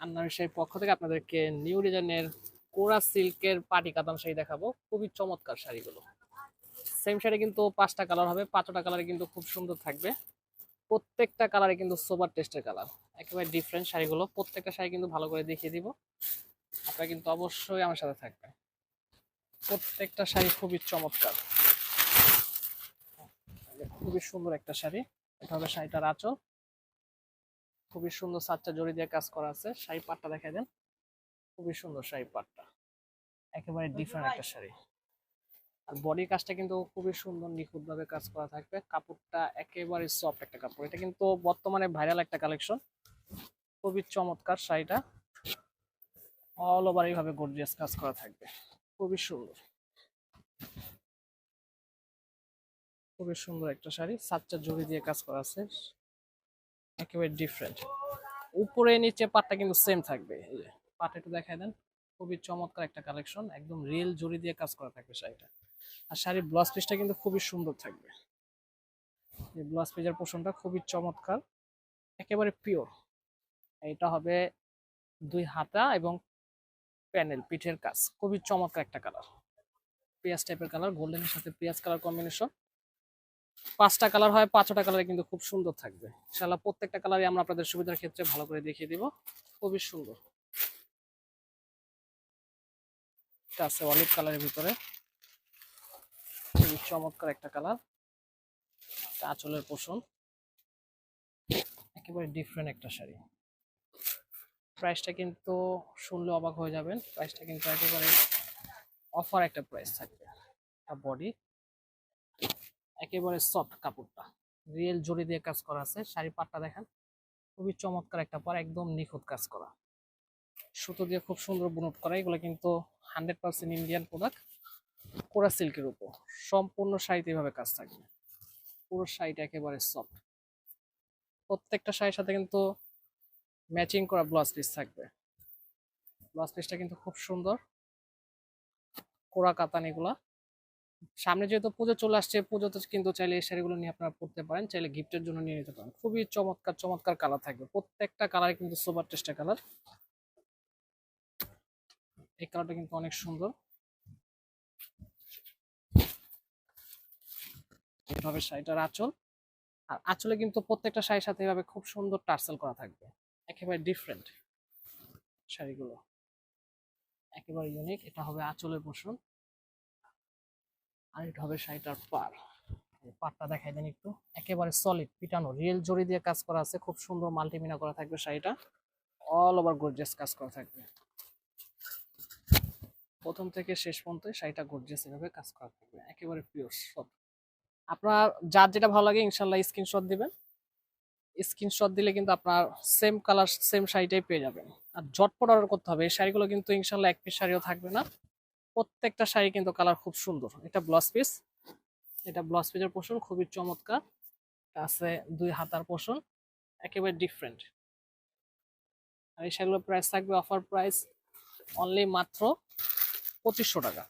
আন্নার সেই পক্ষ থেকে আপনাদেরকে নিউ ডিজাইনের কোরা সিল্কের পাটি কাতান শাড়ি দেখাবো। খুবই চমৎকার শাড়িগুলো। সেম শাড়ি কিন্তু পাঁচটা কালার হবে, পাঁচটা কালারে কিন্তু খুব সুন্দর থাকবে। প্রত্যেকটা কালারে কিন্তু সোবার টেস্টের কালার একেবারে ডিফারেন্ট শাড়িগুলো। প্রত্যেকটা শাড়ি কিন্তু ভালো করে দেখিয়ে দিব। আপনারা কিন্তু অবশ্যই আমার সাথে থাকবেন। প্রত্যেকটা শাড়ি খুবই চমৎকার। খুবই সুন্দর একটা শাড়ি। এটা হবে শাড়িটার আঁচল। খুবই সুন্দর সাতটা জড়ি দিয়ে কাজ করা আছে। শাড়ি পাটটা দেখাই দেন। খুবই সুন্দর শাড়ি পাটটা। একেবারে ডিফারেন্ট একটা শাড়ি। আর বডি কাজটা কিন্তু খুবই সুন্দর নিখুঁত ভাবে কাজ করা থাকবে। কাপড়টা একেবারে সফট একটা কাপড়। এটা কিন্তু বর্তমানে ভাইরাল একটা কালেকশন খুবই চমৎকার শাড়িটা। অল ওভার এইভাবে গর্জিয়াস কাজ করা থাকবে। খুবই সুন্দর। খুবই সুন্দর একটা শাড়ি। সাতটা জড়ি দিয়ে কাজ করা আছে। একেবারে ডিফারেন্ট উপরে নিচে পাটটা কিন্তু সেম থাকবে। এই যে, পাট একটু দেখাই দেন। খুবই চমৎকার একটা কালেকশন একদম রিয়েল জড়ি দিয়ে কাজ করা থাকবে শাড়িটা। আর শাড়ির ব্লাউজ পিসটা কিন্তু খুবই সুন্দর থাকবে। এই ব্লাউজ পিসের পোষণটা খুবই চমৎকার, একেবারে পিওর এটা হবে দুই হাতা এবং প্যানেল পিঠের কাজ। খুবই চমৎকার একটা কালার পেঁয়াজ টাইপের কালার গোল্ডেনের সাথে পেঁয়াজ কালার কম্বিনেশন পাঁচটা কালার হয়, পাঁচটা কালারে কিন্তু খুব সুন্দর থাকবে। ইনশাআল্লাহ প্রত্যেকটা কালারই আমরা আপনাদের সুবিধার ক্ষেত্রে ভালো করে দেখিয়ে দিব। খুবই সুন্দর। এটা আছে অলিভ কালারের ভিতরে। খুবই চমৎকার একটা কালার। আঁচলের পোষণ। একেবারে ডিফারেন্ট একটা শাড়ি। প্রাইসটা কিন্তু শুনলে অবাক হয়ে যাবেন। প্রাইসটা কিন্তু একেবারে অফার একটা প্রাইস থাকবে। বডি একেবারে সফট কাপড়টা। রিয়েল জড়ি দিয়ে কাজ করা আছে। শাড়ি পাটটা দেখেন, খুবই চমৎকার একটা পার, একদম নিখুঁত কাজ করা। সুতো দিয়ে খুব সুন্দর বুনট করা, এগুলো কিন্তু হান্ড্রেড পার্সেন্ট ইন্ডিয়ান প্রোডাক্ট কোরা সিল্কের উপর। সম্পূর্ণ শাড়িতে এভাবে কাজ থাকবে। পুরো শাড়িটা একেবারে সফট প্রত্যেকটা শাড়ির সাথে কিন্তু ম্যাচিং করা ব্লাউজ পিস থাকবে। ব্লাউজ পিসটা কিন্তু খুব সুন্দর। কোরা কাতান এগুলা। সামনে যেহেতু পুজো চলে আসছে, পুজোতে কিন্তু চাইলে এই শাড়িগুলো নিয়ে আপনারা পড়তে পারেন, চাইলে গিফটের জন্য নিয়ে নিতে পারেন। খুবই চমৎকার চমৎকার কালার থাকবে। প্রত্যেকটা কালারে কিন্তু সুপার টেস্টের কালার এই কালারটা কিন্তু অনেক সুন্দর। এভাবে শাড়িটার আঁচল। আর আঁচলে কিন্তু প্রত্যেকটা শাড়ির সাথে এভাবে খুব সুন্দর টার্সেল করা থাকবে। একেবারে ডিফারেন্ট শাড়িগুলো। একেবারে ইউনিক এটা হবে আঁচলের পোষণ আর এটা হবে শাড়িটার পার পাটটা দেখাই দেন একটু একেবারে সলিড পিটানো রিয়েল জড়ি দিয়ে কাজ করা আছে খুব সুন্দর মাল্টিমিনা করা থাকবে শাড়িটা অল ওভার গর্জিয়াস কাজ করা থাকবে প্রথম থেকে শেষ পর্যন্ত শাড়িটা গর্জিয়াস এভাবে কাজ করা থাকবে একেবারে পিওর সব আপনার যার যেটা ভালো লাগে ইনশাল্লাহ স্ক্রিনশট দিবেন স্ক্রিনশট দিলে কিন্তু আপনার সেম কালার সেম শাড়িটাই পেয়ে যাবেন আর ঝটপট অর্ডার করতে হবে এই শাড়িগুলো কিন্তু ইনশাল্লাহ এক পিস শাড়িও থাকবে না প্রত্যেকটা শাড়ি কিন্তু কালার খুব সুন্দর। এটা ব্লাউজ পিস এটা ব্লাউজ পিসের পোষণ খুবই চমৎকার। আছে দুই হাতার পোষণ একেবারে ডিফারেন্ট আর এই শাড়িগুলোর প্রাইস থাকবে অফার প্রাইস অনলি মাত্র পঁচিশশো টাকা।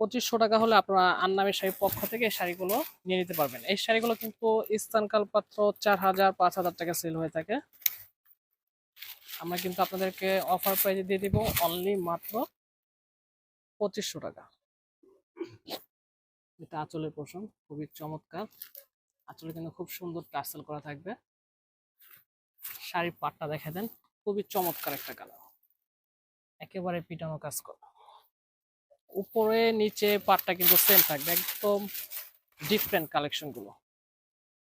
পঁচিশশো টাকা হলে আপনারা আন্নামের শাড়ির পক্ষ থেকে এই শাড়িগুলো নিয়ে নিতে পারবেন। এই শাড়িগুলো কিন্তু স্থানকাল পাত্র চার হাজার, পাঁচ হাজার টাকা সেল হয়ে থাকে। আমরা কিন্তু আপনাদেরকে অফার প্রাইসে দিয়ে দিব অনলি মাত্র পঁচিশশো টাকা। এটা আঁচলের পোষণ খুবই চমৎকার। আঁচলে কিন্তু খুব সুন্দর টার্সেল করা থাকবে। শাড়ির পাটটা দেখে দেন, খুবই চমৎকার একটা কালার। একেবারে পিটানো কাজ করা। উপরে, নিচে পাটটা কিন্তু সেম থাকবে, একদম ডিফারেন্ট কালেকশনগুলো।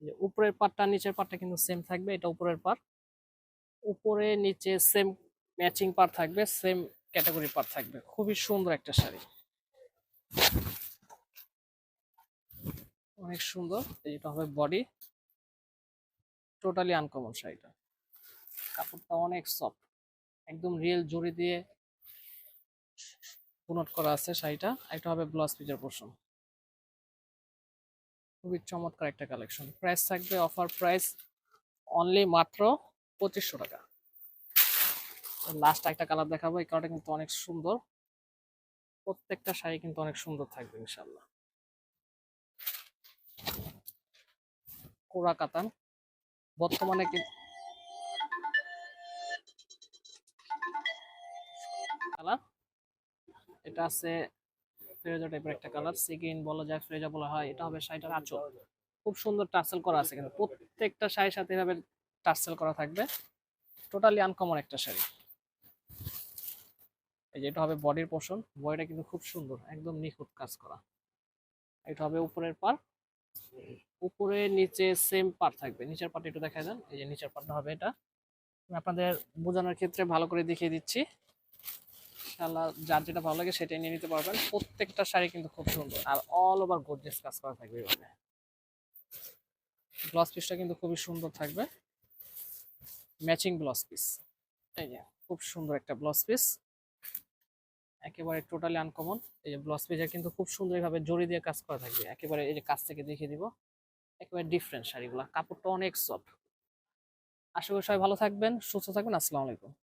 এই যে উপরের পাটটা, নিচের পাটটা কিন্তু সেম থাকবে, এটা উপরের পাট। উপরে, নিচে সেম ম্যাচিং পার থাকবে সেম ক্যাটাগরি পার থাকবে। খুবই সুন্দর একটা শাড়ি। অনেক সুন্দর এটা হবে বডি টোটালি আনকমন শাড়িটা। কাপড়টা অনেক সফট একদম রিয়েল জড়ি দিয়ে বুনট করা আছে শাড়িটা। এটা হবে ব্লাউজ পিসের পোর্শন খুবই চমৎকার একটা কালেকশন প্রাইস থাকবে অফার প্রাইস অনলি মাত্র পঁচিশশো টাকা। লাস্ট একটা কালার দেখাবো। এই কালারটা কিন্তু অনেক সুন্দর। প্রত্যেকটা শাড়ি কিন্তু অনেক সুন্দর থাকবে ইনশাল্লাহ কোরা কাতান। বর্তমানে কালার এটা আছে ফ্রেজা টাইপের একটা কালার সিগিন বলা যায় ফ্রেজা বলা হয়, এটা হবে শাড়িটার আঁচল। খুব সুন্দর টার্সেল করা আছে কিন্তু। প্রত্যেকটা শাড়ির সাথে এভাবে টার্সেল করা থাকবে। টোটালি আনকমন একটা শাড়ি। এই যে এটা হবে বডির পোর্শন বডিটা কিন্তু খুব সুন্দর, একদম নিখুঁত কাজ করা। এটা হবে উপরের পার উপরে নিচে সেম পার থাকবে। নিচের পার্ট একটু দেখা যান এই যে নিচের পার্টটা হবে এটা। আমি আপনাদের বোঝানোর ক্ষেত্রে ভালো করে দেখিয়ে দিচ্ছি। ইনশাআল্লাহ যার যেটা ভালো লাগে সেটাই নিয়ে নিতে পারবেন। প্রত্যেকটা শাড়ি কিন্তু খুব সুন্দর আর অল ওভার গর্জিয়াস কাজ করা থাকবে এভাবে ব্লাউজ পিসটা কিন্তু খুবই সুন্দর থাকবে। ম্যাচিং ব্লাউজ পিস এই যে খুব সুন্দর একটা ব্লাউজ পিস একেবারে টোটালি আনকমন এই যে ব্লাউজ পেজার কিন্তু খুব সুন্দর ভাবে জড়ি দিয়ে কাজ করা থাকবে। একেবারে এই যে কাছ থেকে দেখিয়ে দিব। একেবারে ডিফারেন্ট শাড়িগুলো। কাপড়টা অনেক সফট আশা করি সবাই ভালো থাকবেন, সুস্থ থাকবেন। আসসালামু আলাইকুম।